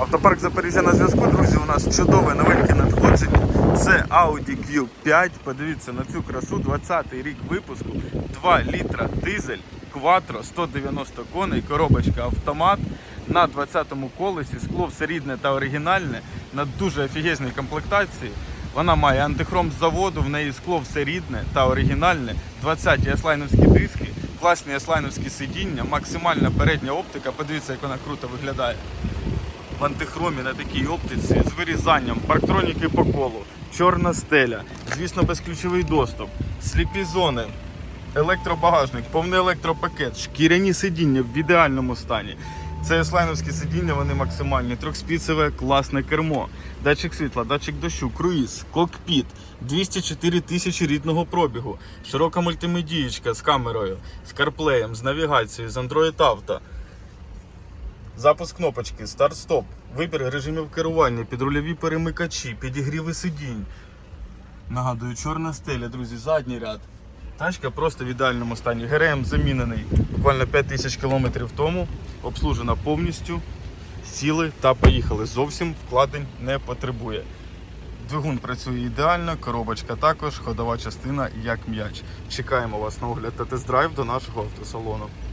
Автопарк Запоріжжя на зв'язку, друзі. У нас чудове новеньке надходження. Це Audi Q5. Подивіться на цю красу. 20-й рік випуску. 2 літра дизель, Quattro, 190 коней, коробочка автомат. На 20-му колесі скло все рідне та оригінальне на дуже офігезній комплектації. Вона має антихром з заводу, в неї скло все рідне та оригінальне. 20-ті аслайновські диски, класні аслайновські сидіння, максимальна передня оптика. Подивіться, як вона круто виглядає в антихромі на такій оптиці з вирізанням, парктроніки по колу, чорна стеля, звісно, безключовий доступ, сліпі зони, електробагажник, повний електропакет, шкіряні сидіння в ідеальному стані. Це слайновські сидіння, вони максимальні. Трьохспіцеве класне кермо, датчик світла, датчик дощу, круїз, кокпіт, 204 тисячі рідного пробігу, широка мультимедієчка з камерою, з карплеєм, з навігацією, з Android Auto. Запуск кнопочки, старт-стоп, вибір режимів керування, підрульові перемикачі, підігріви сидінь. Нагадую, чорна стеля, друзі, задній ряд. Тачка просто в ідеальному стані. ГРМ замінений буквально 5 тисяч кілометрів тому. Обслужена повністю. Сіли та поїхали. Зовсім вкладень не потребує. Двигун працює ідеально, коробочка також, ходова частина як м'яч. Чекаємо вас на огляд та тест-драйв до нашого автосалону.